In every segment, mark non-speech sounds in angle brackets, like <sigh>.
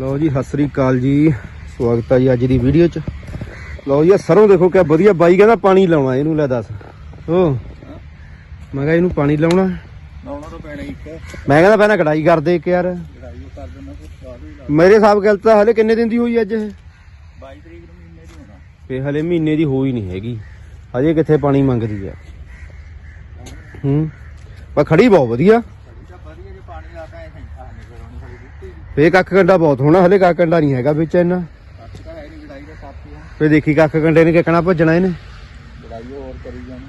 ਲਓ ਜੀ ਸਤਿ ਸ੍ਰੀ ਅਕਾਲ ਜੀ। ਸਵਾਗਤ ਹੈ ਜੀ ਅੱਜ ਦੀ ਵੀਡੀਓ ਚ। ਲਓ ਜੀ ਸਰੋਂ ਦੇਖੋ ਕਿਆ ਵਧੀਆ ਬਾਈ ਕਹਿੰਦਾ ਪਾਣੀ ਲਾਉਣਾ ਇਹਨੂੰ ਲੈ ਦੱਸ। ਓ ਮੈਂ ਕਿਹਾ ਇਹਨੂੰ ਪਾਣੀ ਲਾਉਣਾ। ਲਾਉਣਾ ਤਾਂ ਪੈਣਾ ਇੱਕ। ਮੈਂ ਕਹਿੰਦਾ ਪਹਿਲਾਂ ਕਢਾਈ ਕਰ ਦੇ ਇੱਕ ਯਾਰ। ਕਰ ਮੇਰੇ ਹਿਸਾਬ ਗੱਲ ਤਾਂ ਹਲੇ ਕਿੰਨੇ ਦਿਨ ਦੀ ਹੋਈ ਅੱਜ ਇਹ? 22 ਤਰੀਕ ਨੂੰ ਮਹੀਨੇ ਦੀ ਹੋਣਾ। ਫੇ ਹਲੇ ਮਹੀਨੇ ਦੀ ਹੋਈ ਨਹੀਂ ਹੈਗੀ। ਹਜੇ ਕਿੱਥੇ ਪਾਣੀ ਮੰਗਦੀ ਆ। ਹੂੰ ਪਰ ਖੜੀ ਬਹੁਤ ਵਧੀਆ ਜੇ ਪਾਣੀ ਲਾਤਾ ਐ ਸੈਂਟਾ ਨਿਕਲ ਆਉਣੀ ਸਾਡੀ ਬੁੱਟੀ ਦੀ ਫੇ ਕੱਖ ਕੰਡਾ ਬਹੁਤ ਹੋਣਾ ਹਲੇ ਕੱਖ ਕੰਡਾ ਨਹੀਂ ਹੈਗਾ ਵਿੱਚ ਇੰਨਾ। ਤਾਂ ਹੈ ਨਹੀਂ ਦਾ ਫੇ ਦੇਖੀ ਕੱਖ ਕੰਡੇ ਨੇ ਕਿਕਣਾ ਭੱਜਣਾ ਇਹਨੇ। ਲੜਾਈ ਹੋਰ ਕਰੀ ਜਾਣੀ।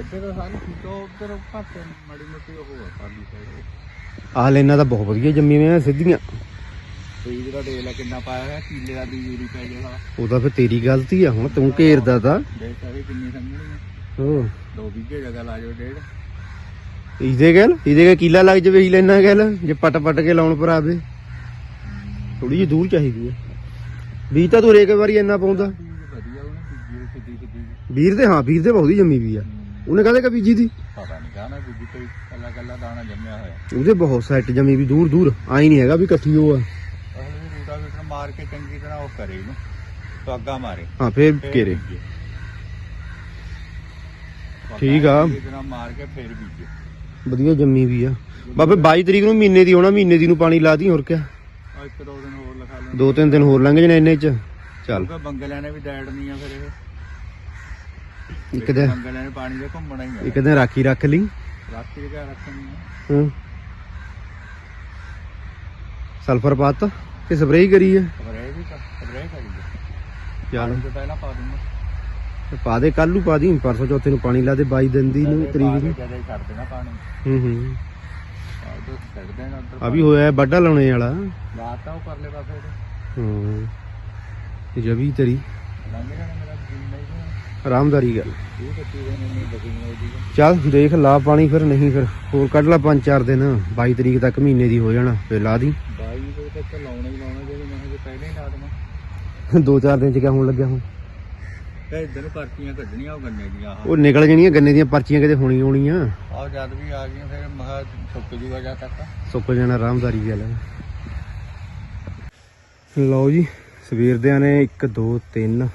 ਇੱਥੇ ਤਾਂ ਸਾਰੇ ਖੀਟੋ ਉੱਧਰ ਘੱਟ ਮੜੀ ਮੋਟੀ ਉਹ ਆ ਪਾਲੀ ਸਾਈਡ ਆਹ ਲੈਣਾ ਤਾਂ ਬਹੁਤ ਵਧੀਆ ਜੰਮੀ ਹੋਈਆਂ ਸਿੱਧੀਆਂ। ਬੀਜ ਦਾ ਦੇਖ ਲੈ ਕਿੰਨਾ ਪਾਇਆ ਹੋਇਆ ਕੀਲੇ ਦਾ ਬੀਜ ਯੂਰੀ ਪੈ ਗਿਆ ਸਾਲਾ। ਉਹ ਤਾਂ ਫੇ ਤੇਰੀ ਗਲਤੀ ਆ ਹੁਣ ਤੂੰ ਘੇਰਦਾ ਤਾਂ। ਦੇਖ ਸਾਰੇ ਕਿੰਨੀ ਸੰਗਣੀ ਉਹ ਦੋ ਵੀਗੇ ਜਗ੍ਹਾ ਲਾ ਜੋ ਡੇਢ। ਇਹਦੇ ਗੱਲ ਇਹਦੇ ਕੇ ਕੀਲਾ ਲੱਗ ਜਵੇ ਹੀ ਲੈਣਾ ਗੱਲ ਜੇ ਪਟ ਪਟ ਕੇ ਲਾਉਣ ਪਰ ਆਵੇ ਥੋੜੀ ਜਿਹੀ ਦੂਰ ਚਾਹੀਦੀ ਹੈ ਬੀਜ ਤਾਂ ਤੂੰ ਰੇਕ ਵਾਰੀ ਇੰਨਾ ਪਾਉਂਦਾ। ਵੀਰ ਦੇ ਹਾਂ ਵੀਰ ਦੇ ਬਹੁਤੀ ਜੰਮੀ ਵੀ ਆ। ਉਹਨੇ ਕਹਦੇ ਕਿ ਬੀਜੀ ਦੀ? ਪਤਾ ਨਹੀਂ ਕਹਣਾ ਬੀਜੀ ਕੋਈ ਕੱਲਾ ਕੱਲਾ ਦਾਣਾ ਜੰਮਿਆ ਹੋਇਆ। ਉਹਦੇ ਬਹੁਤ ਸੈੱਟ ਜੰਮੀ ਵੀ ਦੂਰ ਦੂਰ। ਆਈ ਨਹੀਂ ਹੈਗਾ ਵੀ ਇਕੱਠੀ ਉਹ ਆ। ਅਸਲ ਵਿੱਚ ਰੂਟਾਵੇਟਰ ਮਾਰ ਕੇ ਚੰਗੀ ਤਰ੍ਹਾਂ ਉਹ ਕਰੇ ਇਹਨੂੰ। ਸੁਆਗਾ ਮਾਰੇ। ਹਾਂ ਫੇਰ ਘੇਰੇ। ਠੀਕ ਆ। ਮਾਰ ਕੇ ਫਿਰ ਬੀਜੇ। ਵਧੀਆ ਜੰਮੀ ਵੀ ਆ। ਬਾਬੇ 22 ਤਰੀਕ ਨੂੰ ਮਹੀਨੇ ਦੀ ਹੋਣਾ ਮਹੀਨੇ ਦੀ ਨੂੰ ਪਾਣੀ ਲਾ ਦੀ ਹੋਰ ਕਿਆ? ਆ ਇੱਕ ਦੋ ਦਿਨ ਹੋਰ ਲਿਖਾ ਲੈਣ ਦੋ ਤਿੰਨ ਦਿਨ ਹੋਰ ਲੰਘ ਜਾਣੇ ਇੰਨੇ ਚ। ਚੱਲ। ਬੰਗਲਿਆਂ ਨੇ ਵੀ ਡੈਡਨੀ ਆ ਫਿਰ ਇਹ। ਇੱਕ ਦਿਨ ਬੰਗਲਿਆਂ ਨੇ ਪਾਣੀ ਦੇ ਘੁੰਮਣਾ ਹੀ ਇੱਕ ਦਿਨ ਰਾਖੀ ਰੱਖ ਲਈ। ਆ ਰੱਖਣੀ ਆ। ਹਾਂ। ਸਲਫਰ ਪਾਤਾ ਕਿ ਸਪਰੇਅ ਕਰੀ ਹੈ ਸਪਰੇਅ ਵੀ ਸਪਰੇਅ ਕਰੀ ਚੱਲ। ਤੇ ਪਹਿਲਾਂ ਪਾ ਪਾ ਦੇ ਕੱਲ ਨੂੰ ਪਾ ਦੀ ਪਰਸੋਂ ਚੌਥੇ ਨੂੰ ਪਾਣੀ ਲਾ ਦੇ 22 ਦਿਨ ਦੀ ਨੂੰ ਤਰੀਕ ਨੂੰ। ਜਦੇ ਛੱਡ ਦੇਣਾ ਪਾਣੀ। ਹੂੰ ਹੂੰ। ਆ ਉਹ ਛੱਡ ਦੇਣਾ ਉੱਧਰ ਆ ਵੀ ਹੋਇਆ ਵੱਡਾ ਲਾਉਣੇ ਵਾਲਾ। ਲਾਤਾ ਉਹ ਪਰਲੇ ਪਾਸੇ ਤੇ। ਹਾਂ। ਤੇ ਜਵੀ ਤੇਰੀ। ਲੰਘ ਜਾਣਾ ਮੇਰਾ ਜੀਨ ਨਹੀਂ ਆਰਾਮਦਾਰੀ ਗੱਲ। ਇਹ ਕੱਟੀ ਦੇ ਨਹੀਂ ਬਗੀ ਉਹਦੀ ਚੱਲ ਦੇਖ ਲਾ ਪਾਣੀ ਫਿਰ ਨਹੀਂ ਫਿਰ। ਹੋਰ ਕੱਢ ਲਾ ਪੰਜ ਚਾਰ ਦਿਨ। 22 ਤਰੀਕ ਤੱਕ ਮਹੀਨੇ ਦੀ ਹੋ ਜਾਣਾ ਫਿਰ ਲਾ ਦੀ। ਬਾਈ ਦੇ ਤੱਕ ਲਾਉਣਾ ਹੀ ਲਾਉਣਾ ਜਿਹੜੇ ਮੈਂ ਹਜੇ ਪਹਿਲੇ ਹੀ ਲਾ ਦੇਵਾਂ ਦੋ ਚਾਰ ਦਿਨ ਚ ਕਿਆ ਹੋਣ ਲੱਗਿਆ ਹੁਣ? ਤੇ ਇਧਰ ਨੂੰ ਪਰਚੀਆਂ ਕੱਢਣੀਆਂ ਉਹ ਗੰਨੇ ਦੀਆਂ ਉਹ ਨਿਕਲ ਜਾਣੀਆਂ ਗੰਨੇ ਦੀਆਂ ਪਰਚੀਆਂ ਕਿਤੇ ਹੋਣੀ ਹੋਣੀਆਂ। ਆ ਜਦ ਵੀ ਆ ਗਈਆਂ ਫਿਰ ਮਹਾ ਸੁੱਕ ਜੂਗਾ ਜਾ ਤੱਕ। ਸੁੱਕ ਜਾਣਾ ਆਰਾਮਦਾਰੀ ਗੱਲ ਹੈ ਲਓ ਜੀ ਸਵੇਰ ਦੇ ਨੇ 1 2 3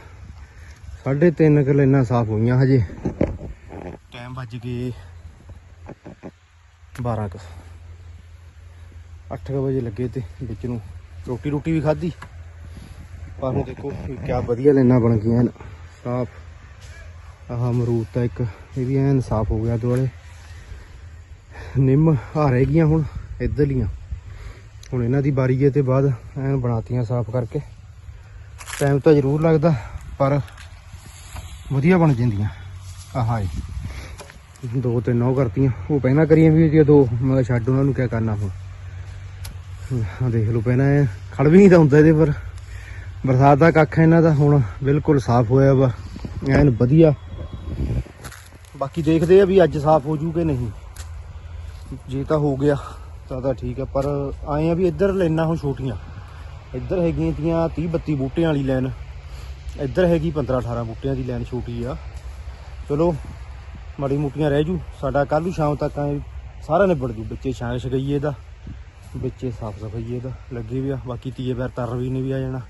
3.5 ਕਿਲੋ ਇੰਨਾ ਸਾਫ਼ ਹੋਈਆਂ ਹਜੇ। ਟਾਈਮ ਵੱਜ ਗਏ 12 ਕੁ। 8 ਵਜੇ ਲੱਗੇ ਤੇ ਵਿੱਚ ਨੂੰ ਰੋਟੀ ਰੋਟੀ ਵੀ ਖਾਧੀ। ਪਰ ਹੁਣ ਦੇਖੋ ਕਿਆ ਵਧੀਆ ਲੈਣਾ ਬਣ ਗਈਆਂ ਹਨ ਸਾਫ਼ ਆਹ ਅਮਰੂਦ ਤਾਂ ਇੱਕ, ਇਹ ਵੀ ਐਨ ਸਾਫ਼ ਹੋ ਗਿਆ ਦੁਆਲੇ। ਨਿੰਮ ਆ ਰਹਿ ਗਈਆਂ ਹੁਣ, ਇੱਧਰਲੀਆਂ। ਹੁਣ ਇਹਨਾਂ ਦੀ ਵਾਰੀ ਹੈ ਤੇ ਬਾਅਦ ਐਨ ਬਣਾਤੀਆਂ ਸਾਫ਼ ਕਰਕੇ। ਟਾਈਮ ਤਾਂ ਜ਼ਰੂਰ ਲੱਗਦਾ, ਪਰ ਵਧੀਆ ਬਣ ਜਾਂਦੀਆਂ। ਆਹ ਏ ਦੋ ਤਿੰਨ ਉਹ ਕਰਤੀਆਂ। ਉਹ ਪਹਿਲਾਂ ਕਰੀਆਂ ਵੀ ਸੀ, ਦੋ। ਮੈਂ ਛੱਡ ਉਹਨਾਂ ਨੂੰ, ਕਿਆ ਕਰਨਾ ਹੁਣ। ਆ ਦੇਖ ਲਓ, ਪਹਿਲਾਂ ਇਹ ਖੜ ਵੀ ਨਹੀਂ ਤਾਂ ਹੁੰਦਾ ਇਹਦੇ ਪਰ। ਬਰਸਾਤ ਦਾ ਕੱਖ ਇਹਨਾਂ ਦਾ, ਹੁਣ ਬਿਲਕੁਲ ਸਾਫ਼ ਹੋਇਆ ਵਾ, ਐਨ ਵਧੀਆ। ਬਾਕੀ ਦੇਖਦੇ ਆ ਵੀ ਅੱਜ ਸਾਫ਼ ਹੋ ਜੂ ਕਿ ਨਹੀਂ। ਜੇ ਤਾਂ ਹੋ ਗਿਆ, ਤਾਂ ਤਾਂ ਠੀਕ ਆ, ਪਰ ਆਏ ਆ ਵੀ ਇੱਧਰ ਲੈਣਾ ਹੁਣ ਛੋਟੀਆਂ। ਇੱਧਰ ਹੈਗੀਆਂ ਤੀਆਂ 30 32 ਬੂਟਿਆਂ ਵਾਲੀ ਲਾਈਨ ਇੱਧਰ ਹੈਗੀ 15 18 ਬੂਟਿਆਂ ਦੀ ਲਾਈਨ ਛੋਟੀ ਆ। ਚਲੋ, ਮਾੜੀ ਮੋਟੀਆਂ ਰਹਿ ਜੂ, ਸਾਡਾ ਕੱਲ ਨੂੰ ਸ਼ਾਮ ਤੱਕ ਆਏ ਸਾਰਾ ਨਿਬੜ ਜੂ, ਵਿੱਚੇ ਛਾਂ ਛਗਈਏ ਦਾ ਵਿੱਚੇ ਸਾਫ਼ ਸਫਾਈਏ ਦਾ ਲੱਗੇ ਵੀ ਆ, ਬਾਕੀ ਤੀਏ ਪੈਰ ਤਰ ਵੀ ਨਹੀਂ ਵੀ ਆ ਜਾਣਾ।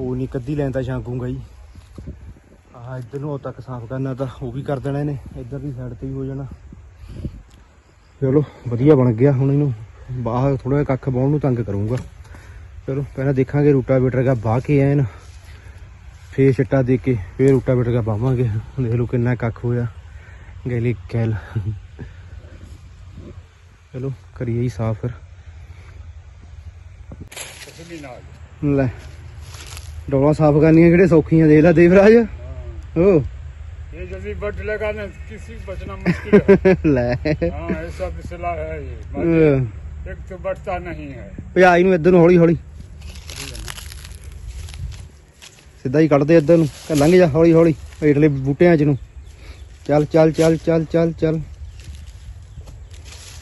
ਉਹ ਨਹੀਂ ਕੱਦੀ ਲੈਣ ਤਾਂ ਛਾਂਕੂਗਾ ਜੀ। ਆਹ ਇੱਧਰ ਨੂੰ ਉਹ ਤੱਕ ਸਾਫ਼ ਕਰਨਾ ਤਾਂ ਉਹ ਵੀ ਕਰ ਦੇਣਾ ਇਹਨੇ ਇੱਧਰ ਦੀ ਸਾਈਡ ਤੇ ਵੀ ਹੋ ਜਾਣਾ। ਚਲੋ ਵਧੀਆ ਬਣ ਗਿਆ ਹੁਣ ਇਹਨੂੰ। ਬਾਹਰ ਥੋੜਾ ਜਿਹਾ ਕੱਖ ਬਾਉਣ ਨੂੰ ਤੰਗ ਕਰੂੰਗਾ। ਚਲੋ ਪਹਿਲਾਂ ਦੇਖਾਂਗੇ ਰੂਟਾਵੇਟਰ ਦਾ ਬਾਹ ਕੇ ਐਨ ਫੇਰ ਛੱਟਾ ਦੇ ਕੇ ਫੇਰ ਰੂਟਾਵੇਟਰ ਦਾ ਬਾਵਾਂਗੇ। ਦੇਖ ਲਓ ਕਿੰਨਾ ਕੱਖ ਹੋਇਆ। ਗੈਲੀ ਕੈਲ ਚਲੋ ਕਰੀਏ ਹੀ ਸਾਫ਼ ਫਿਰ। ਲੈ। ਡੋਲਾ ਸਾਫ ਕਰਨੀਆਂ ਕਿਹੜੇ ਸੌਖੀਆਂ ਦੇਖ ਲੈ ਦੇਵਰਾਜ ਓ ये जल्दी बट लगाना किसी बचना मुश्किल है ਲੈ हाँ ऐसा फिसला है ये ਅਹ, एक तो बटता नहीं है ਭਜਾਈ ਨੂੰ ਇੱਧਰ ਨੂੰ ਹੌਲੀ ਹੌਲੀ ਸਿੱਧਾ ਹੀ ਕੱਢ ਦੇ ਇੱਧਰ ਨੂੰ ਕਿ ਲੰਘ ਜਾ ਹੌਲੀ ਹੌਲੀ ਹੇਠਲੇ ਬੂਟਿਆਂ ਚ ਨੂੰ ਚੱਲ ਚੱਲ ਚੱਲ ਚੱਲ ਚੱਲ ਚੱਲ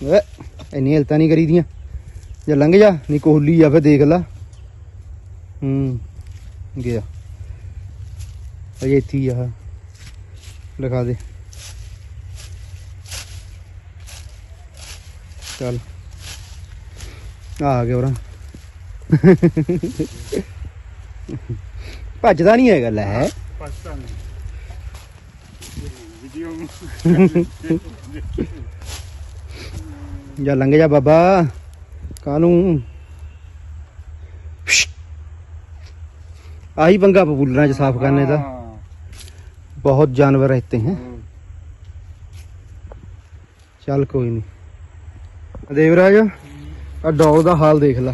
ਵੇ ਇੰਨੀ ਹਲਤਾ ਨਹੀਂ ਕਰੀਦੀਆਂ ਜੇ ਲੰਘ ਜਾ ਨਹੀਂ ਕੋਹਲੀ ਆ ਫੇ ਦੇਖ ਲਾ ਹੂੰ ਗਿਆ। ਅਜੇ ਇੱਥੇ ਹੀ ਆ। ਲਿਖਾ ਦੇ। ਚੱਲ। ਆ ਗਿਆ ਉਰਾ। ਭੱਜਦਾ ਨਹੀਂ ਹੈਗਾ ਗੱਲ ਹੈ ਭੱਜਦਾ ਨਹੀਂ। ਜਾ ਲੰਘ ਜਾ ਬਾਬਾ। ਕਾਨੂੰ ਆਹੀ ਪੰਗਾ ਪਪੂਲਰਾਂ ਚ ਸਾਫ਼ ਕਰਨੇ ਦਾ हाँ, ਬਹੁਤ ਜਾਨਵਰ रहते हैं ਚੱਲ ਕੋਈ ਨਹੀਂ ਦੇਵਰਾਜ ਆ ਡੌਲ ਦਾ ਹਾਲ ਦੇਖ ਲੈ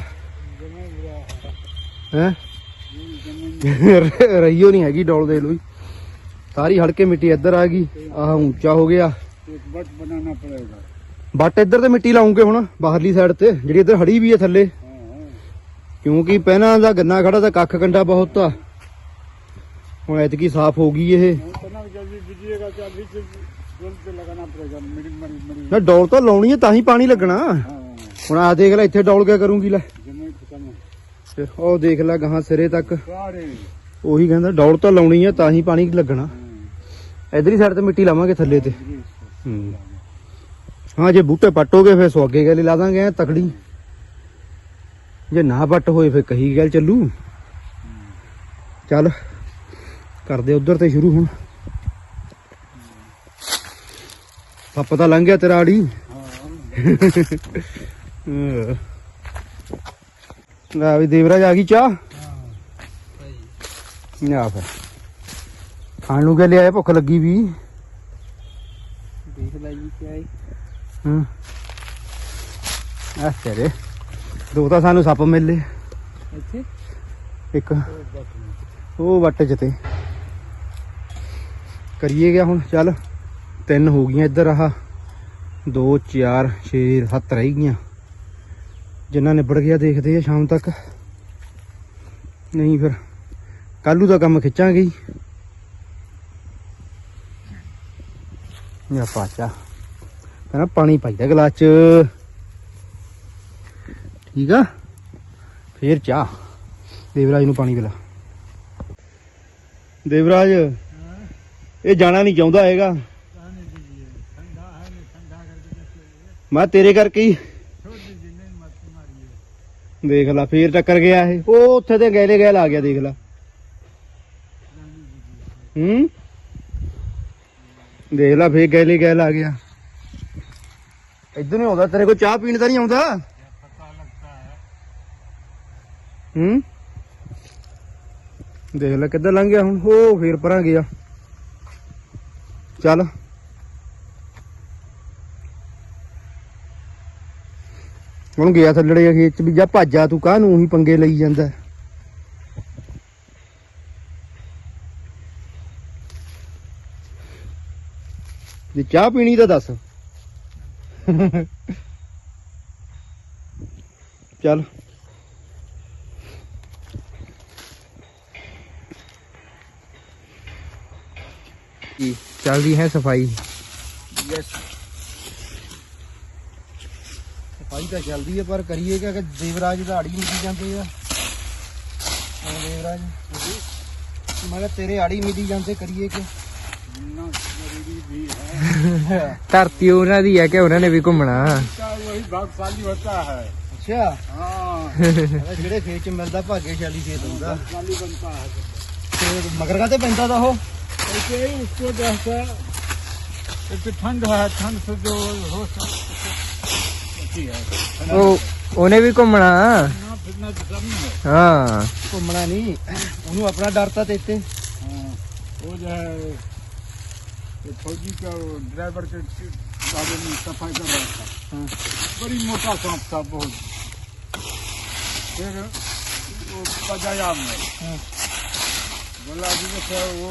ਹੈ ਰਹੀਓ ਨਹੀਂ ਹੈਗੀ ਡੌਲ ਦੇ ਲੋਈ ਸਾਰੀ ਹਲਕੇ ਮਿੱਟੀ ਇੱਧਰ ਆ ਗਈ ਆਹ ਉੱਚਾ ਹੋ ਗਿਆ एक बट बनाना पड़ेगा ਬੱਟ ਇੱਧਰ ਤੇ ਮਿੱਟੀ ਲਾਉਂਗੇ ਹੁਣ ਬਾਹਰਲੀ ਸਾਈਡ ਤੇ ਜਿਹੜੀ ਇੱਧਰ ਹੜੀ ਵੀ ਹੈ ਥੱਲੇ हाँ, हाँ। ਕਿਉਂਕਿ ਪਹਿਲਾਂ ਦਾ ਗੰਨਾ ਖੜਾ ਤਾਂ ਕੱਖ ਕੰਡਾ ਬਹੁਤ ਆ। ਹੁਣ ਐਤਕੀ ਸਾਫ਼ ਹੋ ਗਈ ਇਹ। ਨਾ ਡੋਲ ਤਾਂ ਲਾਉਣੀ ਹੈ ਤਾਂ ਹੀ ਪਾਣੀ ਲੱਗਣਾ। ਹੁਣ ਆ ਦੇਖ ਲੈ, ਇੱਥੇ ਡੋਲ ਕੇ ਕਰੂੰਗੀ, ਲੈ। ਉਹ ਦੇਖ ਲੈ ਗਾਹਾਂ ਸਿਰੇ ਤੱਕ। ਉਹੀ ਕਹਿੰਦਾ, ਡੋਲ ਤਾਂ ਲਾਉਣੀ ਆ, ਤਾਂ ਹੀ ਪਾਣੀ ਲੱਗਣਾ। ਇਧਰੀ ਸਾਈਡ ਤੇ ਮਿੱਟੀ ਲਾਵਾਂਗੇ ਥੱਲੇ ਤੇ। ਹਾਂ। ਜੇ ਬੂਟੇ ਪੱਟੋਗੇ ਫੇਰ ਸੁਆਗੇ ਗਲੇ ਲਾ ਦਾਂਗੇ ਤਕੜੀ। ਜੇ ਨਾ ਪੱਟ ਹੋਏ ਫਿਰ ਕਹੀ ਗੱਲ ਚੱਲੂ। ਚੱਲ ਕਰਦੇ ਉਧਰ ਤੇ ਸ਼ੁਰੂ ਹੁਣ। ਸੱਪ ਤਾਂ ਲੰਘ ਗਿਆ ਤੇਰਾ ਆੜੀ। ਲੈ ਵੀ ਦੇਵਰਾਜ ਆ ਗਈ ਚਾਹ। ਨਾ ਫਿਰ। ਖਾਣ ਨੂੰ ਕਿਆ ਲਿਆਇਆ? ਭੁੱਖ ਲੱਗੀ ਵੀ। ਦੇਖ ਲੈ ਜੀ ਕੀ ਆਏ ਹੂੰ। ਆ ਤੇਰੇ। ਦੋ ਤਾਂ ਸਾਨੂੰ ਸੱਪ ਮਿਲੇ। ਇੱਥੇ? ਇੱਕ। ਉਹ ਵੱਟ ਚ ਤੇ। ਕਰੀਏ ਗਿਆ ਹੁਣ? ਚੱਲ। ਤਿੰਨ ਹੋ ਗਈਆਂ ਇੱਧਰ ਆਹ। 2 4 6 7 ਰਹਿ ਗਈਆਂ। ਜਿੰਨਾ ਨਿਬੜ ਗਿਆ ਦੇਖਦੇ ਆ ਸ਼ਾਮ ਤੱਕ। ਨਹੀਂ ਫਿਰ ਕੱਲੂ ਦਾ ਕੰਮ ਖਿੱਚਾਂਗੇ ਹੀ। ਯਾ ਪਾਚਾ। ਕਹਿੰਦਾ ਪਾਣੀ ਪਾਈਦਾ ਗਲਾਸ ਚ। ਠੀਕ ਆ? ਫੇਰ ਚਾਹ। ਦੇਵਰਾਜ ਨੂੰ ਪਾਣੀ ਪਿਲਾ। ਦੇਵਰਾਜ, ਇਹ ਜਾਣਾ ਨਹੀਂ ਚਾਹੁੰਦਾ ਹੈਗਾ। ਮੈਂ ਤੇਰੇ ਕਰਕੇ ਹੀ। ਦੇਖ ਲੈ, ਫੇਰ ਟੱਕਰ ਗਿਆ ਇਹ। ਉਹ ਉੱਥੇ ਤੇ ਗੈਲੇ ਗੈਲ ਆ ਗਿਆ, ਦੇਖ ਲੈ। ਹੂੰ? ਦੇਖ ਲੈ, ਫੇਰ ਗੈਲੇ ਗੈਲ ਆ ਗਿਆ। ਇੱਧਰ ਨਹੀਂ ਆਉਂਦਾ, ਤੇਰੇ ਕੋਲ ਚਾਹ ਪੀਣ ਦਾ ਨਹੀਂ ਆਉਂਦਾ? ਹੂੰ? ਦੇਖ ਲੈ ਕਿੱਧਰ ਲੰਘ ਗਿਆ ਹੁਣ। ਉਹ ਫੇਰ ਪਰਾਂ ਗਿਆ। ਚੱਲ। ਹੁਣ ਗਿਆ ਥੱਲੜੇ ਖੇਤ ਚ ਵੀ ਜਾ ਭਾਜਾ ਤੂੰ, ਕਾਹਨੂੰ ਹੀ ਪੰਗੇ ਲਈ ਜਾਂਦਾ? ਜੇ ਚਾਹ ਪੀਣੀ ਤਾਂ ਦੱਸ। ਚੱਲ। ਜੀ ਚੱਲ ਰਹੀ ਹੈ ਸਫ਼ਾਈ? ਯੈਸ ਸਫ਼ਾਈ ਤਾਂ ਚੱਲਦੀ ਹੈ ਪਰ ਕਰੀਏ ਕਿ ਦੇਵਰਾਜ ਦਾ ਆੜੀ ਮਿਲੀ ਜਾਂਦੇ ਆ। ਹਾਂ ਦੇਵਰਾਜ। ਮੈਂ ਤੇਰੇ ਆੜੀ ਮਿਲੀ ਜਾਂਦੇ ਕਰੀਏ ਕਿ <laughs> ਧਰਤੀ ਉਹਨਾਂ ਦੀ ਹੈ ਕਿ ਉਹਨਾਂ ਨੇ ਵੀ ਘੁੰਮਣਾ? ਉਹੀ ਬਾਗ ਸਾਲੀ ਹੁੰਦਾ ਹੈ। ਅੱਛਾ। ਹਾਂ। ਜਿਹੜੇ ਖੇਤ ਚ ਮਿਲਦਾ ਭਾਗੇਸ਼ਾਲੀ ਖੇਤ ਹੁੰਦਾ। ਸਾਲੀ ਬੰਦਾ ਹੈ। ਤੇ ਮਗਰ ਕਾਤੇ ਪੈਂਦਾ ਦਾ ਉਹ? देखिए उसको जैसा एक ठंड है ठंड से जो हो सकता वो उन्हें भी घूमना हाँ घूमना नहीं उन्होंने अपना डरता देते वो जो है फौजी का ड्राइवर के बारे में सफ़ाई कर रहा था हाँ। बड़ी मोटा सांप था बहुत फिर वो बजाया हमने हाँ। बोला जी वो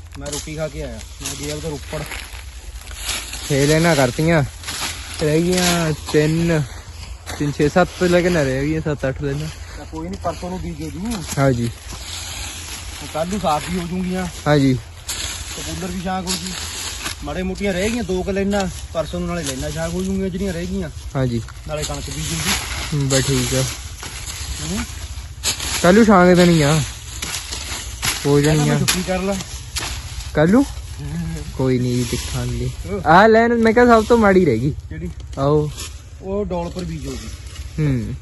ਮੈਂ ਰੋਟੀ ਖਾ ਕੇ ਆਇਆ। ਮੈਂ ਗਿਆ ਉਧਰ ਉੱਪਰ। ਛੇ ਲੈਣਾ ਕਰਤੀਆਂ। ਰਹਿ ਗਈਆਂ ਤਿੰਨ ਤਿੰਨ ਛੇ ਸੱਤ ਲੈ ਕੇ ਨਾ ਰਹਿ ਗਈਆਂ ਸੱਤ ਅੱਠ ਲੈਣਾ ਕੋਈ ਨਹੀਂ ਪਰਸੋਂ ਨੂੰ ਬੀਜੋ ਜੂ। ਹਾਂਜੀ। ਕੱਲ ਨੂੰ ਸਾਫ਼ ਵੀ ਹੋ ਜੂਗੀਆਂ। ਹਾਂਜੀ। ਕਬੂਲਰ ਵੀ ਛਾਂਕ ਹੋ ਜੂ ਮਾੜੇ ਮੋਟੀਆਂ ਰਹਿ ਗਈਆਂ ਦੋ ਕੁ ਲੈਣਾ ਪਰਸੋਂ ਨੂੰ ਨਾਲੇ ਲੈਣਾ ਛਾਂਕ ਹੋ ਜੂਗੀਆਂ ਜਿਹੜੀਆਂ ਰਹਿ ਗਈਆਂ। ਹਾਂਜੀ। ਨਾਲੇ ਕਣਕ ਬੀਜੂਗੀ ਹਮ, ਬਸ ਠੀਕ ਆ। ਕੱਲੂ ਸ਼ਾਂਗ ਦੇਣੀ ਆ ਹੋ ਜਾਣੀਆਂ ਮੈਂ ਛੁੱਟੀ ਕਰ ਲਾ। ਕੱਲੂ? ਕੋਈ ਨਹੀਂ ਦੇਖਾਂਗੇ ਆ ਲੈਣ ਮੈਂ ਕਿਹਾ ਸਭ ਤੋਂ ਮਾੜੀ ਰਹਿ ਗਈ। ਜਿਹੜੀ ਆਓ। ਉਹ ਡੋਲ ਪਰ ਬੀਜੋਗੀ ਹੂੰ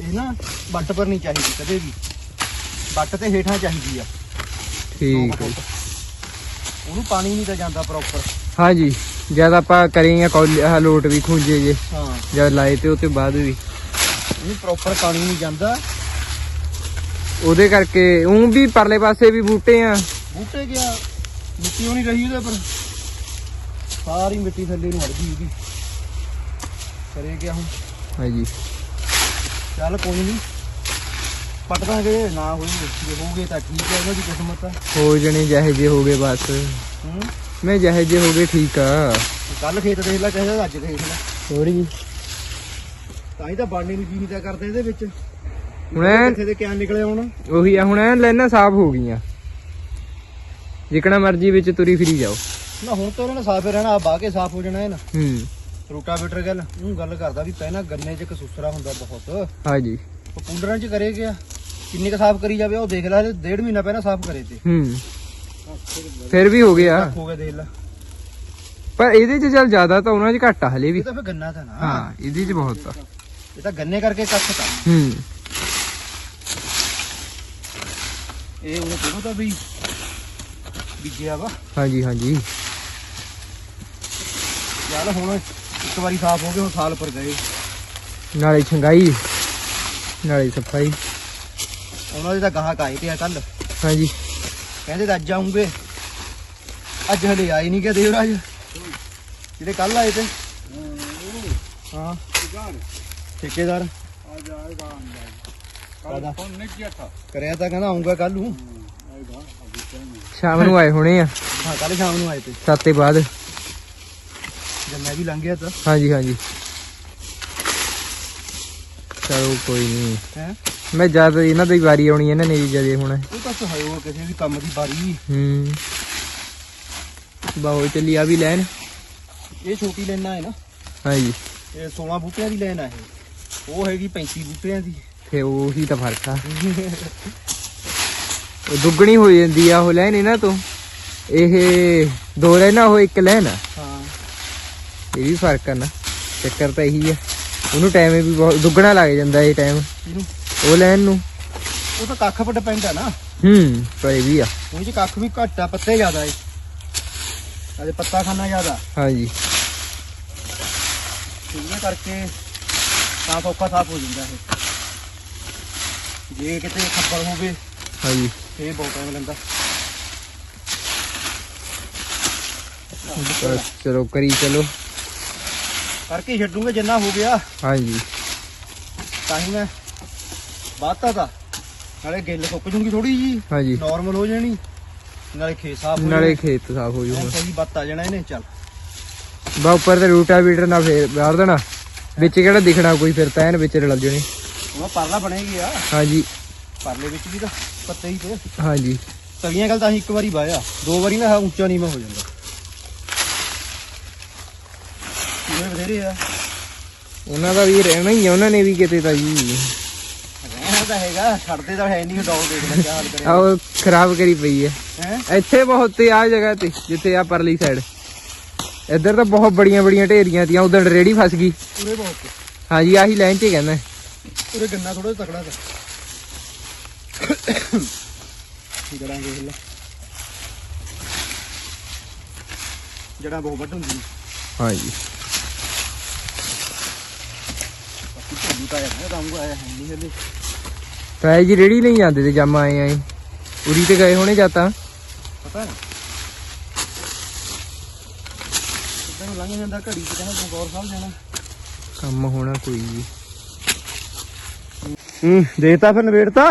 ਇਹ ਨਾ ਬੱਟ ਪਰ ਨਹੀਂ ਚਾਹੀਦੀ ਕਦੇ ਵੀ। ਬੱਟ ਤੇ ਹੇਠਾਂ ਚਾਹੀਦੀ ਆ। ਠੀਕ ਹੈ ਉਹਨੂੰ ਪਾਣੀ ਨਹੀਂ ਤਾਂ ਜਾਂਦਾ ਪ੍ਰੋਪਰ ਹਾਂਜੀ। ਜਦ ਆਪਾਂ ਕਰੀਏ ਕੌਲੀ ਆਹ ਲੋਟ ਵੀ ਖੁੰਝੇ ਜੇ। ਹਾਂ। ਜਦ ਲਾਏ ਤੇ ਉਹ ਤੋਂ ਬਾਅਦ ਵੀ। ਇਹਨੂੰ ਪ੍ਰੋਪਰ ਪਾਣੀ ਨਹੀਂ ਜਾਂਦਾ। ਉਹਦੇ ਕਰਕੇ ਉਹ ਵੀ ਪਰਲੇ ਪਾਸੇ ਵੀ ਬੂਟੇ ਆ। ਬੂਟੇ ਗਿਆ ਮਿੱਟੀ ਉਹ ਨਹੀਂ ਰਹੀ ਉਹਦੇ ਪਰ ਸਾਰੀ ਮਿੱਟੀ ਥੱਲੇ ਨੂੰ ਹੜ ਗਈ ਉਹਦੀ ਕਰੇ ਗਿਆ ਹੁਣ? ਹਾਂਜੀ। ਚੱਲ ਕੋਈ ਨਹੀਂ ਪੱਟ ਦਾਂਗੇ ਨਾ ਹੋਈ ਜੇ ਹੋਊਗੇ ਤਾਂ ਠੀਕ ਹੈ ਉਹਨਾਂ ਦੀ ਕਿਸਮਤ ਆ। ਹੋ ਜਣੇ ਜਿਹੇ ਜੇ ਹੋ ਗਏ ਬਸ। ਹੂੰ? ਮੈਂ ਜਿਹੇ ਜੇ ਹੋ ਗਏ ਠੀਕ ਆ। ਕੱਲ ਖੇਤ ਦੇਖ ਲੈ ਚਾਹੀਦਾ ਅੱਜ ਦੇਖ ਲੈ। ਥੋੜੀ ਤਾਂ ਹੀ ਤਾਂ ਬਾਣੇ ਨੂੰ ਜੀ ਨਹੀਂ ਤਾਂ ਕਰਦੇ ਇਹਦੇ ਵਿੱਚ। ਹੁਣ ਐਨ- ਕਿੱਥੇ ਦੇ ਕਿਆ ਨਿਕਲੇ ਹੁਣ? ਉਹੀ ਆ ਹੁਣ ਐਨ ਲੈਣਾ ਸਾਫ਼ ਹੋ ਗਈਆਂ। ਜਿਕਣਾ ਮਰਜ਼ੀ ਵਿੱਚ ਤੁਰੀ ਫਿਰੀ ਜਾਓ। ਨਾ ਹੁਣ ਤਾਂ ਇਹਨਾਂ ਨੇ ਸਾਫ਼ ਰਹਿਣਾ ਆ ਬਾਹ ਕੇ ਸਾਫ਼ ਹੋ ਜਾਣਾ ਇਹਨਾਂ। ਹੂੰ। ਰੂਟਾਵੇਟਰ ਗੱਲ ਉਹ ਗੱਲ ਕਰਦਾ ਵੀ ਪਹਿਲਾਂ ਗੰਨੇ 'ਚ ਕਸੂਸਰਾ ਹੁੰਦਾ ਬਹੁਤ। ਹਾਂਜੀ। ਉਹ ਕੂਲਰਾਂ 'ਚ ਕਰੇ ਗਿਆ ਕਿੰਨੇ ਕ ਸਾਫ਼ ਕਰੀ ਜਾਵੇ ਉਹ ਦੇਖ ਲੈ ਡੇਢ ਮਹੀਨਾ ਪਹਿਲਾਂ ਸਾਫ਼ ਕਰੇ ਤੇ। ਹੂੰ। ਫਿਰ ਵੀ ਹੋ ਗਿਆ। ਹੋ ਗਿਆ ਦੇਖ ਲੈ। ਪਰ ਇਹਦੇ 'ਚ ਚੱਲ ਜ਼ਿਆਦਾ ਤਾਂ ਉਹਨਾਂ 'ਚ ਘੱਟ ਆ ਹਲੇ ਵੀ। ਇਹ ਤਾਂ ਫਿਰ ਗੰਨਾ ਤਾਂ ਨਾ। ਹਾਂ ਇਹਦੇ 'ਚ ਬਹੁਤ ਆ। ਇਹ ਤਾਂ ਗੰਨੇ ਕਰਕੇ ਕੱਖ ਤਾਂ। ਹੂੰ। ਇਹ ਉਹਨੇ ਕਿਹਨੂੰ ਤਾਂ ਵੀ ਹਾਂਜੀ ਹਾਂਜੀ। ਯਾਰ ਹੁਣ ਇੱਕ ਵਾਰੀ ਸਾਫ਼ ਹੋ ਗਏ ਹੁਣ ਸਾਲ ਪਰ ਗਏ। ਨਾਲੇ ਛੰਗਾਈ ਨਾਲੇ ਸਫ਼ਾਈ। ਉਹਨਾਂ ਦੇ ਤਾਂ ਗਾਹਕ ਆਏ ਤੇ ਕੱਲ ਹਾਂਜੀ। ਕਹਿੰਦੇ ਤਾਂ ਅੱਜ ਆਉਂਗੇ। ਅੱਜ ਹਲੇ ਆਏ ਨਹੀਂ ਕਿ ਦੇਵਰਾਜ ਜਿਹੜੇ ਕੱਲ ਆਏ ਤੇ। ਹਾਂ। ਠੇਕੇਦਾਰ। ਅੱਜ ਆਏਗਾ ਅੰਦਰ ਕੱਲ ਫੋਨ ਨਹੀਂ ਕੀਤਾ ਕਰਿਆ ਤਾਂ ਕਹਿੰਦਾ ਆਉਂਗਾ ਕੱਲ ਨੂੰ। ਸ਼ਾਮ ਨੂੰ ਆਏ ਹੋਣੇ ਆ। ਹਾਂ ਕੱਲ ਸ਼ਾਮ ਨੂੰ ਆਏ ਤੇ। ਸਾਤੇ ਬਾਅਦ। ਜਦ ਮੈਂ ਵੀ ਲੰਘ ਤਾਂ। ਹਾਂਜੀ ਹਾਂਜੀ। ਚਲੋ ਕੋਈ ਨਹੀਂ ਮੈਂ ਜਦ ਇਹਨਾਂ ਦੀ ਵਾਰੀ ਆਉਣੀ ਇਹਨਾਂ ਨੇ ਵੀ ਕੰਮ ਦੀ ਵਾਰੀ। ਹੂੰ। ਬਾਹੋ ਚੱਲੀ ਆ ਵੀ ਲੈਣ। ਇਹ ਛੋਟੀ ਲੈਣਾ ਹੈ ਨਾ। ਹਾਂਜੀ। ਇਹ 16 ਬੂਟਿਆਂ ਦੀ ਲੈਣਾ ਹੈ ਉਹ ਹੈਗੀ 35 ਬੂਟਿਆਂ ਦੀ। ਫੇ ਉਹੀ ਤਾਂ ਫ਼ਰਕ ਆ। <laughs> ਦੁੱਗਣੀ ਹੋ ਜਾਂਦੀ ਆ ਉਹ ਲੈਣ ਇਹਨਾਂ ਤੋਂ। ਇਹ ਦੋ ਲੈਣਾ ਉਹ ਇੱਕ ਲੈਣ ਹਾਂ। ਇਹ ਵੀ ਫ਼ਰਕ ਆ ਨਾ ਚੱਕਰ ਤਾਂ ਇਹੀ ਆ। ਉਹਨੂੰ ਟਾਈਮ ਵੀ ਬਹੁਤ ਦੁੱਗਣਾ ਲੱਗ ਜਾਂਦਾ ਇਹ ਟਾਈਮ ਇਹਨੂੰ। ਉਹ ਲੈਣ ਨੂੰ। ਉਹ ਤਾਂ ਕੱਖ ਪਰ ਡਿਪੈਂਡ ਆ ਨਾ। ਹੂੰ ਪਰ ਇਹ ਵੀ ਆ। ਉਹ ਚ ਕੱਖ ਵੀ ਘੱਟ ਆ ਪੱਤੇ ਜ਼ਿਆਦਾ ਏ। ਅਜੇ ਪੱਤਾ ਖਾਣਾ ਜ਼ਿਆਦਾ। ਹਾਂਜੀ। ਇਹਦੇ ਕਰਕੇ ਤਾਂ ਸੌਖਾ ਸਾਫ਼ ਹੋ ਜਾਂਦਾ ਇਹ। ਜੇ ਕਿਤੇ ਖੱਬਲ ਹੋਵੇ। ਹਾਂਜੀ। ਇਹ ਬਹੁਤ ਟਾਈਮ ਲੈਂਦਾ। ਪਰ ਚਲੋ ਕਰੀ ਚਲੋ। ਕਰਕੇ ਛੱਡੂਗੇ ਜਿੰਨਾ ਹੋ ਗਿਆ। ਹਾਂਜੀ। ਤਾਂ ਹੀ ਮੈਂ ਬਾਤਾ ਦਾ ਨਾਲੇ ਗਿੱਲ ਸੁੱਕ ਜੂਗੀ ਥੋੜੀ ਜੀ ਹਾਂਜੀ। ਨਾਰਮਲ ਹੋ ਜਾਣੀ। ਨਾਲੇ ਖੇਤ ਸਾਫ਼ ਹੋ ਨਾਲੇ ਖੇਤ ਸਾਫ਼ ਹੋ ਜਾਊਗਾ। ਸਹੀ ਬੱਤ ਆ ਜਾਣਾ ਇਹਨੇ ਚੱਲ। ਬਾ ਉੱਪਰ ਤੇ ਰੂਟਾ ਵੀਟਰ ਨਾਲ ਫੇਰ ਬਾਹਰ ਦੇਣਾ। ਵਿੱਚ ਕਿਹੜਾ ਦਿਖਣਾ ਕੋਈ ਫਿਰ ਤਾਂ ਐਨ ਵਿੱਚ ਰਲ ਜਣੇ। ਉਹ ਪਰਲਾ ਬਣੇਗੀ ਆ। ਹਾਂਜੀ। ਪਰਲੇ ਵਿੱਚ ਵੀ ਤਾਂ ਪੱਤੇ ਹੀ ਤੇ ਹਾਂਜੀ। ਤਲੀਆਂ ਗੱਲ ਤਾਂ ਅਸੀਂ ਇੱਕ ਵਾਰੀ ਵਾਇਆ। ਦੋ ਵਾਰੀ ਨਾ ਉੱਚਾ ਨੀਵਾਂ ਹੋ ਜਾਂਦਾ। ਇਹ ਬਥੇਰੇ ਆ? ਉਹਨਾਂ ਦਾ ਵੀ ਰਹਿਣਾ ਹੀ ਆ ਉਹਨਾਂ ਨੇ ਵੀ ਕਿਤੇ ਤਾਂ ਜੀ। ਰਹਿਣਾ ਤਾਂ ਹੈਗਾ ਛੱਡਦੇ ਤਾਂ ਹੈ ਨਹੀਂ ਡੌਗ ਦੇਖ ਲੈ ਕੀ ਹਾਲ ਕਰਿਆ। ਆਹ ਖਰਾਬ ਕਰੀ ਪਈ ਹੈ ਹੈ? ਇੱਥੇ ਬਹੁਤ ਤੇ ਆ ਜਗ੍ਹਾ ਤੇ ਜਿੱਥੇ ਆ ਪਰਲੀ ਸਾਈਡ ਇੱਧਰ ਤਾਂ ਬਹੁਤ ਬੜੀਆਂ ਬੜੀਆਂ ਢੇਰੀਆਂ ਤੀਆਂ ਉਧਰ ਰੇੜੀ ਫਸ ਗਈ। ਪੂਰੇ ਬਹੁਤ। ਹਾਂਜੀ ਆਹੀ ਲਾਈਨ 'ਚ ਕਹਿੰਦਾ। ਪੂਰੇ ਗੰਨਾ ਥੋੜਾ ਤਕੜਾ ਤਾਂ। ਜੜਾਂ ਦੇਖ ਲੈ ਜੜਾਂ ਬਹੁਤ ਵੱਡ ਹੁੰਦੀ ਹਾਂਜੀ। ਬਾਕੀ ਝੋਲੀ ਤਾਂ ਆਇਆ ਤਾਂ ਆਉਂਗਾ ਆਇਆ ਹੈ ਨਹੀਂ ਹਲੇ ਤਾਂ ਜੀ ਰੇੜੀ ਨਹੀਂ ਜਾਂਦੇ ਤੇ ਜੰਮ ਆਏ ਆਏ ਉਰੀ ਤੇ ਗਏ ਹੋਣੇ ਜਾਤਾ ਪਤਾ ਹੈ? ਇਦਾਂ ਲੰਘ ਜਾਂਦਾ ਘੜੀ ਚ ਕਹਿੰਦਾ ਗੌਰ ਸਾਹਿਬ ਜਾਣਾ ਕੰਮ ਹੋਣਾ ਕੋਈ ਜੀ ਹੂੰ ਦੇਤਾ ਫਿਰ ਨਵੇੜਤਾ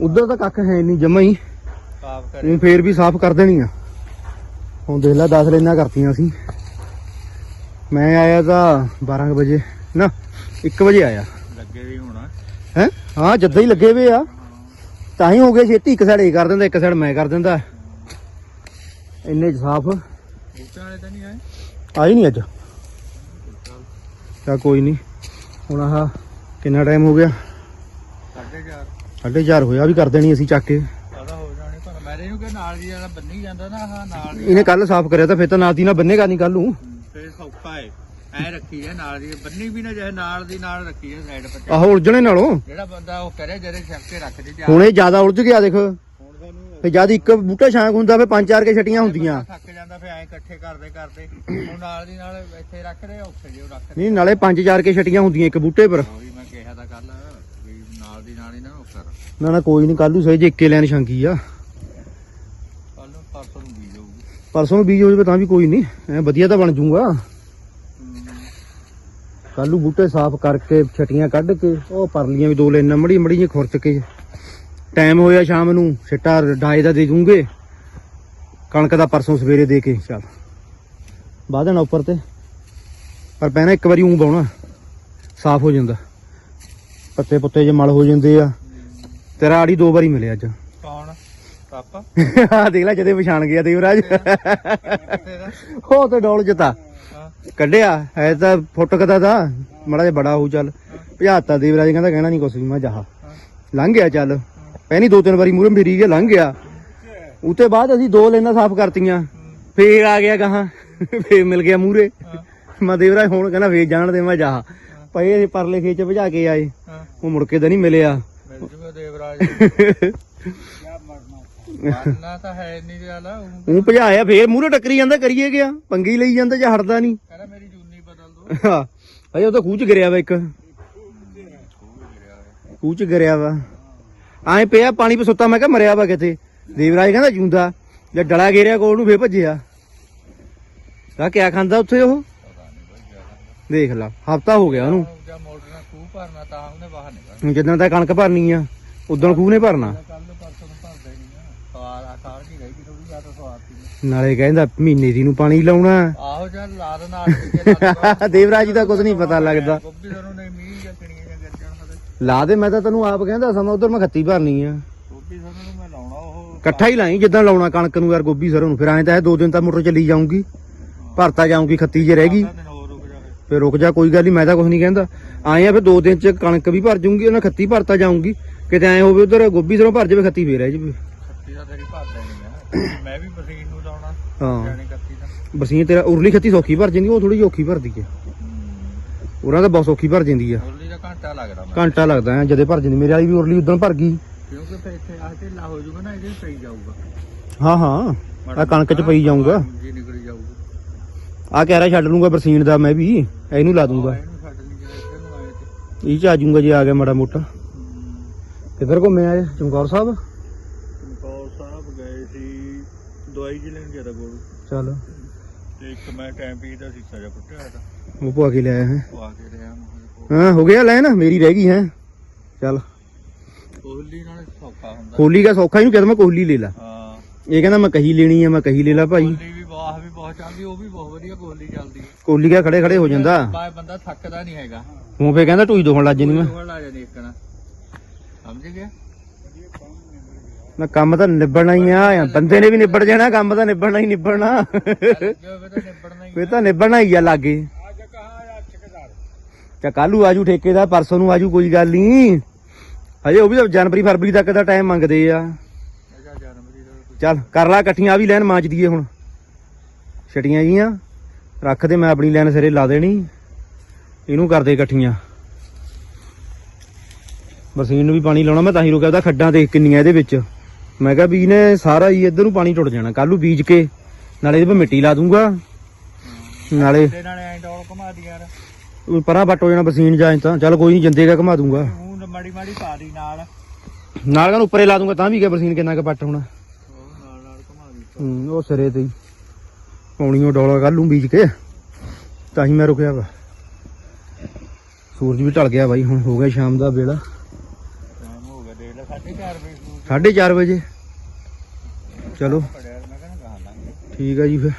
ਉਧਰ ਤਾਂ ਕੱਖ ਹੈ ਨਹੀਂ ਜਮਾ ਹੀ। ਉਹ ਫੇਰ ਵੀ ਸਾਫ਼ ਕਰ ਦੇਣੀ ਆ। ਹੁਣ ਦੇਖ ਲੈ 10 ਲਾਈਨਾਂ ਕਰਤੀਆਂ ਸੀ ਮੈਂ ਆਇਆ ਤਾਂ 12 ਕੁ ਵਜੇ। ਨਾ 1 ਵਜੇ ਆਇਆ। ਲੱਗੇ ਵੀ ਹੋਣਾ। ਹੈ? ਹਾਂ ਜੱਦਾਂ ਹੀ ਲੱਗੇ ਵੇ ਆ। ਤਾਂ ਹੀ ਹੋ ਗਿਆ ਛੇਤੀ ਇੱਕ ਸਾਈਡ ਇਹ ਕਰ ਦਿੰਦਾ ਇੱਕ ਸਾਈਡ ਮੈਂ ਕਰ ਦਿੰਦਾ। ਇੰਨੇ ਸਾਫ਼। ਆਈ ਨਹੀਂ ਅੱਜ? ਤਾਂ ਕੋਈ ਨਹੀਂ ਹੁਣ ਆਹ ਕਿੰਨਾ ਟਾਈਮ ਹੋ ਗਿਆ? 4.5 ਹੋਇਆ ਵੀ ਕਰ ਦੇਣੀ ਅਸੀਂ ਚੱਕ ਕੇ। ਇਹਨੇ ਕੱਲ ਸਾਫ਼ ਕਰਿਆ ਤਾਂ ਫਿਰ ਤਾਂ ਨਾਲ ਦੀ ਨਾ ਬੰਨੇਗਾ ਨਹੀਂ ਕੱਲ ਨੂੰ। ਫੇਰ ਸੌਖਾ ਏ ਐ ਰੱਖੀ ਹੈ ਨਾਲ ਦੀ ਬੰਨੀ ਵੀ ਨਾ ਜੇ ਨਾਲ ਦੀ ਨਾਲ ਰੱਖੀ ਹੈ ਸਾਈਡ ਪਰ ਆਹੋ ਉਲਝਣੇ ਨਾਲੋਂ। ਜਿਹੜਾ ਬੰਦਾ ਉਹ ਕਰੇ ਜਿਹੜੇ ਛੱਕ ਕੇ ਰੱਖ ਹੁਣ ਇਹ ਜ਼ਿਆਦਾ ਉਲਝ ਗਿਆ ਦੇਖ। ਹੁਣ ਜਦ ਇੱਕ ਬੂਟਾ ਸ਼ਾਂਕ ਹੁੰਦਾ ਫੇ ਪੰਜ ਚਾਰ ਕੇ ਛਟੀਆਂ ਹੁੰਦੀਆਂ। ਥੱਕ ਜਾਂਦਾ ਫੇ ਐ ਇਕੱਠੇ ਕਰਦੇ ਕਰਦੇ। ਉਹ ਨਹੀਂ ਨਾਲੇ ਪੰਜ ਚਾਰ ਕੇ ਛਟੀਆਂ ਹੁੰਦੀਆਂ ਇੱਕ ਬੂਟੇ ਪਰ। ਨਾ ਨਾ ਕੋਈ ਨਹੀਂ ਕੱਲ ਨੂੰ ਸਹੀ ਜੇ ਇੱਕੇ ਲੈਣ ਛਾਂਗੀ ਆ। ਕੱਲ ਨੂੰ ਪਰਸੋਂ ਨੂੰ ਬੀਜ ਹੋਊਗੀ ਪਰਸੋਂ ਨੂੰ ਬੀਜ ਹੋ ਜਾਵੇ ਤਾਂ ਵੀ ਕੋਈ ਨਹੀਂ ਐ ਵਧੀਆ ਤਾਂ ਬਣ ਜੂਗਾ। ਕੱਲ ਨੂੰ ਬੂਟੇ ਸਾਫ਼ ਕਰਕੇ ਛਟੀਆਂ ਕੱਢ ਕੇ ਉਹ ਪਰਲੀਆਂ ਵੀ ਦੋ ਲੈਣਾ ਮੜੀ ਮੜੀ ਜਿਹੀ ਖੁਰਚ ਕੇ। ਟਾਈਮ ਹੋਇਆ ਸ਼ਾਮ ਨੂੰ ਛਿੱਟਾ ਡਾਏ ਦਾ ਦੇ ਦੂੰਗੇ ਕਣਕ ਦਾ ਪਰਸੋਂ ਸਵੇਰੇ ਦੇ ਕੇ ਚੱਲ। ਬਾਅਦ ਦੇਣਾ ਉੱਪਰ ਤੇ। ਪਰ ਪਹਿਲਾਂ ਇੱਕ ਵਾਰੀ ਉਂ ਬਾਉਣਾ ਸਾਫ਼ ਹੋ ਜਾਂਦਾ। ਪੱਤੇ ਪੁੱਤੇ ਜੇ ਮਲ ਹੋ ਜਾਂਦੇ ਆ। ਤੇਰਾ ਆੜੀ ਦੋ ਵਾਰੀ ਮਿਲਿਆ ਅੱਜ। ਕੌਣ? ਪਾਪਾ? ਆ ਦੇਖ ਲੈ ਜਦੇ ਪਛਾਣ ਗਿਆ ਦੇਵਰਾਜ। ਉਹ ਤੇ ਡੋਲ ਜਤਾ ਹਾਂ। ਕੱਢਿਆ ਹੈ ਤਾਂ ਫੁੱਟ ਕਦਾ ਦਾ। ਮੜਾ ਜਿਹਾ ਬੜਾ ਹੋਊ ਚੱਲ। ਭਜਾਤਾ ਦੇਵਰਾਜ ਕਹਿੰਦਾ ਕਹਿਣਾ ਨਹੀਂ ਕੁਛ ਵੀ ਮੈਂ ਜਾਹਾ ਲੰਘ ਗਿਆ ਚੱਲ। ਪਹਿਨੀ ਦੋ ਤਿੰਨ ਵਾਰੀ ਮੂਰੇ ਫੇਰੀ ਗਿਆ ਲੰਘ ਗਿਆ। ਉਤੇ ਬਾਅਦ ਅਸੀਂ ਦੋ ਲੈਣਾ ਸਾਫ਼ ਕਰਤੀਆਂ। ਫੇਰ ਆ ਗਿਆ ਗਾਹਾਂ। ਫੇਰ ਮਿਲ ਗਿਆ ਮੂਰੇ ਮੈਂ ਦੇਵਰਾਜ ਹੁਣ ਕਹਿੰਦਾ ਫੇਰ ਜਾਣ ਦੇ ਮੈਂ ਜਾਹਾ ਪਏ ਪਰਲੇ ਖੇਚ ਭਜਾ ਕੇ ਆਏ। ਹਾਂ। ਉਹ ਮੁੜ ਕੇ ਤਾਂ ਨਹੀਂ ਮਿਲਿਆ। ਮਿਲ ਜੂਗਾ ਦੇਵਰਾਜ ਮਰਨਾ ਤਾਂ ਹੈ ਨਹੀਂ ਵਾਲਾ ਉਹ ਭਜਾਇਆ ਫੇਰ ਮੂਰੇ ਟੱਕਰੀ ਜਾਂਦਾ ਕਰੀਏ ਗਿਆ ਪੰਗੀ ਲਈ ਜਾਂਦਾ ਜਾਂ ਹਟਦਾ ਨਹੀਂ? ਕਹਿੰਦਾ ਮੇਰੀ ਜੂਨੀ ਬਦਲ ਦੋ। ਹਾਂ। ਅਜੇ ਉਹ ਤਾਂ ਖੂਹ ਚ ਗਿਰਿਆ ਵਾ ਇੱਕ। ਖੂਹ ਚ ਗਿਰਿਆ ਵਾ। ਐਂ ਪਿਆ ਪਾਣੀ ਪੇ ਸੁੱਤਾ ਮੈਂ ਕਿਹਾ ਮਰਿਆ ਵਾ ਕਿਤੇ। ਦੇਵਰਾਜ ਕਹਿੰਦਾ ਜੂੰਦਾ ਜੇ ਡਲਾ ਗੇਰਿਆ ਕੋਲ ਨੂੰ ਫੇਰ ਭੱਜਿਆ। ਤਾਂ ਕਿਆ ਖਾਂਦਾ ਉੱਥੇ ਉਹ? ਦੇਖ ਲਾ ਹਫਤਾ ਹੋ ਗਿਆ ਉਹਨੂੰ। ਜਾਂ ਮੋਟਰ ਨਾਲ ਖੂਹ ਭਰਨਾ ਤਾਂ ਉਹਨੇ ਬਾਹਰ ਨਿਕਲ ਜਿੱਦਾਂ ਤਾਂ ਕਣਕ ਭਰਨੀ ਆ। ਉਦੋਂ ਖੂਹ ਨੇ ਭਰਨਾ। ਕੱਲ ਪਰਸੋਂ ਨੂੰ ਭਰਦਾ ਹੀ ਨਹੀਂ ਆ ਸਵਾਰ ਆ ਕਾਰ ਕੀ ਰਹੀ ਥੋੜੀ ਜ਼ਿਆਦਾ ਸਵਾਰ ਸੀ। ਨਾਲੇ ਕਹਿੰਦਾ ਮਹੀਨੇ ਦੀ ਨੂੰ ਪਾਣੀ ਲਾਉਣਾ। ਆਹੋ ਚੱਲ ਲਾ ਦੇ ਨਾਲ ਕੇ ਦੇਵਰਾਜ ਜੀ ਦਾ ਕੁਝ ਨਹੀਂ ਪਤਾ ਲੱਗਦਾ। ਗੋਭੀ ਸਾਨੂੰ ਨੇ ਮੀਂਹ ਜਾਂ ਕਿਣੀਆਂ ਜਾਂ ਗਿਰ ਜਾਣ ਸਾਡੇ ਲਾ ਦੇ ਮੈਂ ਤਾਂ ਤੈਨੂੰ ਆਪ ਕਹਿੰਦਾ ਸਮਾਂ ਉਧਰ ਮੈਂ ਖੱਤੀ ਭਰਨੀ ਆ। ਗੋਭੀ ਸਾਨੂੰ ਨੂੰ ਮੈਂ ਲਾਉਣਾ ਉਹ ਇਕੱਠਾ ਹੀ ਲਾਈ ਜਿੱਦਾਂ ਲਾਉਣਾ ਕਣਕ ਨੂੰ ਯਾਰ ਗੋਭੀ ਸਰੋਂ ਨੂੰ। ਫਿਰ ਐਂ ਤਾਂ ਇਹ ਦੋ ਦਿਨ ਤਾਂ ਮੋਟਰ ਚੱਲੀ ਜਾਊਂਗੀ। ਭਰਤਾ ਜਾਊਂਗੀ ਖੱਤੀ ਜੇ ਰਹਿ ਗਈ। ਫਿਰ। ਰੁਕ ਜਾ ਕੋਈ ਗੱਲ ਨਹੀਂ ਮੈਂ ਤਾਂ ਕੁਝ ਨਹੀਂ ਕਹਿੰਦਾ। ਆਏ ਆ ਫਿਰ ਦੋ ਦਿਨ ਚ ਕਣਕ ਵੀ ਭਰ ਜੂੰਗੀ ਉਹਨਾਂ ਖੱਤੀ ਭਰਤਾ ਜਾਊਂਗੀ। ਕਿਤੇ ਐ ਹੋਵੇ ਉਧਰ ਗੋਭੀ ਸਰੋਂ ਭਰ ਜਾਵੇ ਖੱਤੀ ਫੇਰ ਰਹਿ ਜਾਵੇ ਖੱਤੀ ਦਾ ਤੇਰੀ ਭਰਦਾ ਨਹੀਂ ਆ। ਮੈਂ ਵੀ ਮਸ਼ੀਨ ਨੂੰ ਲਾਉਣਾ ਹਾਂ। ਦਾ ਬਸੀਆਂ ਤੇਰਾ ਉਰਲੀ ਖੱਤੀ ਸੌਖੀ ਭਰ ਜਾਂਦੀ ਉਹ ਥੋੜੀ ਔਖੀ ਭਰਦੀ ਹੈ। ਉਹਨਾਂ ਤਾਂ ਬਹੁਤ ਸੌਖੀ ਭਰ ਜਾਂਦੀ ਆ। ਹੋਲੀ ਦਾ ਘੰਟਾ ਲੱਗਦਾ ਘੰਟਾ ਲੱਗਦਾ ਐ ਜਦੇ ਭਰ ਜਾਂਦੀ। ਮੇਰੇ ਵਾਲੀ ਵੀ ਉਰਲੀ ਉਦੋਂ ਭਰ ਗਈ। ਕਿਉਂਕਿ ਫਿਰ ਇੱਥੇ ਆ ਢਿੱਲਾ ਹੋ ਜਾਊਗਾ ਨਾ ਇਹਦੇ ਵਿੱਚ ਪਈ ਜਾਊਗਾ। ਹਾਂ ਹਾਂ। ਆ ਕਣਕ ਚ ਪਈ ਜਾਊਗਾ। ਜੀ ਨਿਕਲੀ ਜਾਊਗਾ। ਆ ਕਹਿ ਰਿਹਾ ਛੱਡ ਲੂੰਗਾ ਬਰਸੀਨ ਦਾ ਮੈਂ ਵੀ ਇਹਨੂੰ ਲਾ ਦੂੰਗਾ। ਇਹ ਚ ਆ ਜਾਊਂਗਾ ਜੇ ਆ ਗਿਆ ਮਾੜਾ ਮੋਟਾ। ਕਿੱਧਰ ਘੁੰਮੇ ਆਏ ਚਮਕੌਰ ਸਾਹਿਬ? ਚਮਕੌਰ ਸਾਹਿਬ ਗਏ ਸੀ ਦਵਾਈ ਜੀ ਲੈਣ ਗਿਆ ਗੋਲ। ਚੱਲ। ਤੇ ਇੱਕ ਮੈਂ ਟਾਈਮ ਪੀ ਦਾ ਸੀਸਾ ਜਿਹਾ ਪੁੱਟਿਆ ਤਾਂ। ਉਹ ਪਵਾ ਕੇ ਲਿਆਇਆ ਹੈ। ਆ ਕੇ ਮੈਂ ਹਾਂ ਹੋ ਗਿਆ ਲੈ ਨਾ ਮੇਰੀ ਰਹਿ ਗਈ ਹੈ। ਚੱਲ। ਕੋਹਲੀ ਨਾਲ ਸੌਖਾ ਹੁੰਦਾ। ਕੋਹਲੀ ਦਾ ਸੌਖਾ ਇਹਨੂੰ ਕਹਿੰਦਾ ਮੈਂ ਕੋਹਲੀ ਲੈ ਲਾ। ਹਾਂ। ਇਹ ਕਹਿੰਦਾ ਮੈਂ ਕਹੀ ਲੈਣੀ ਹੈ ਮੈਂ ਕਹੀ ਲੈ ਲਾ ਭਾਈ। ਕੋਹਲੀ ਵੀ ਬਾਹ ਵੀ ਬਹੁਤ ਚੱਲਦੀ ਉਹ ਵੀ ਬਹੁਤ ਵਧੀਆ ਕੋਹਲੀ ਚੱਲਦੀ ਹੈ। ਕੋਹਲੀ ਕਾ ਖੜੇ ਖੜੇ ਹੋ ਜਾਂਦਾ। ਬਾਏ ਬੰਦਾ ਥੱਕਦਾ ਨਹੀਂ ਹੈਗਾ। ਹੁਣ ਫੇ ਕਹਿੰਦਾ ਟੂਈ ਦੋਹਣ ਲੱਜ ਜਣੀ ਮੈਂ। ਉਹ ਲਾ ਜਾਂਦੀ ਇੱਕਣਾ ਨਾ, ਕੰਮ ਤਾਂ ਨਿਬੜਨਾ ਹੀ ਆ ਬੰਦੇ ਨੇ ਵੀ ਨਿਬੜ ਜਾਣਾ, ਕੰਮ ਤਾਂ ਨਿਬੜਨਾ ਹੀ ਨਿਬੜਨਾ ਫੇ ਤਾਂ ਨਿਬੜਨਾ ਹੀ ਆ ਲਾਗੇ। ਚਾ ਕੱਲੂ ਆਜੂ ਠੇਕੇਦਾਰ, ਪਰਸੋਂ ਨੂੰ ਆਜੂ, ਕੋਈ ਗੱਲ ਨਹੀਂ ਹਜੇ ਉਹ ਵੀ ਜਨਵਰੀ, ਫਰਵਰੀ ਤੱਕ ਦਾ ਟਾਈਮ ਮੰਗਦੇ ਆ। ਚੱਲ, ਕਰ ਲੈ ਇਕੱਠੀਆਂ ਆ ਵੀ ਲੈਣ ਮਾਂਚ ਦਈਏ ਹੁਣ। ਛਟੀਆਂ ਜੀਆਂ, ਰੱਖ ਦੇ, ਮੈਂ ਆਪਣੀ ਲੈਣ ਸਿਰੇ ਲਾ ਦੇਣੀ। ਇਹਨੂੰ ਕਰਦੇ ਇਕੱਠੀਆਂ। ਬਰਸੀਨ ਨੂੰ ਵੀ ਪਾਣੀ ਲਾਉਣਾ ਮੈਂ ਤਾਂ ਹੀ ਰੁਕਿਆ ਉਹਦਾ ਖੱਡਾਂ ਦੇਖ ਕਿੰਨੀਆਂ ਇਹਦੇ ਵਿੱਚ। ਮੈਂ ਕਿਹਾ ਵੀ ਇਹਨੇ ਸਾਰਾ ਹੀ ਇੱਧਰ ਨੂੰ ਪਾਣੀ ਟੁੱਟ ਜਾਣਾ ਕੱਲ ਨੂੰ ਬੀਜ ਕੇ ਨਾਲੇ ਇਹਦੇ 'ਤੇ ਮਿੱਟੀ ਲਾ ਦੂੰਗਾ। ਨਾਲੇ ਤੇ ਨਾਲੇ ਐਂ ਡੋਲ ਘੁਮਾ ਦੀ ਯਾਰ। ਉਹ ਪਰਾਂ ਵੱਟ ਹੋ ਜਾਣਾ ਬਰਸੀਨ ਜਾਂ ਤਾਂ ਚੱਲ ਕੋਈ ਨਹੀਂ ਜੰਦੇਗਾ ਘਮਾ ਦੂੰਗਾ। ਮੂੰਹ ਮਾੜੀ ਮਾੜੀ ਪਾ ਦੀ ਨਾਲ। ਨਾਲ ਉੱਪਰੇ ਲਾ ਦੂੰਗਾ ਤਾਂ ਵੀ ਕਿਆ ਬਰਸੀਨ ਕਿੰਨਾ ਕੁ ਪੱਟ ਹੋਣਾ। ਉਹ ਨਾਲ ਨਾਲ ਘੁਮਾ ਦੀ। ਹੂੰ, ਉਹ ਸਿਰੇ ਤੇ ਹੀ। ਪੌਣੀਓ ਡੋਲਾ ਕਰ ਲੂੰ ਬੀਜ ਕੇ ਤਾਂ ਹੀ ਮੈਂ ਰੁਕਿਆ ਵਾ। ਸੂਰਜ ਵੀ ਢਲ ਗਿਆ ਬਾਈ ਹੁਣ ਹੋ ਗਿਆ ਸ਼ਾਮ ਦਾ ਵੇਲਾ ਟਾਈਮ ਹੋ ਗਿਆ ਦੇਖ ਲੈ 4:30 ਵਜੇ। ਨੂੰ 4:30 ਵਜੇ। ਚਲੋ। ਠੀਕ ਆ ਜੀ ਫਿਰ।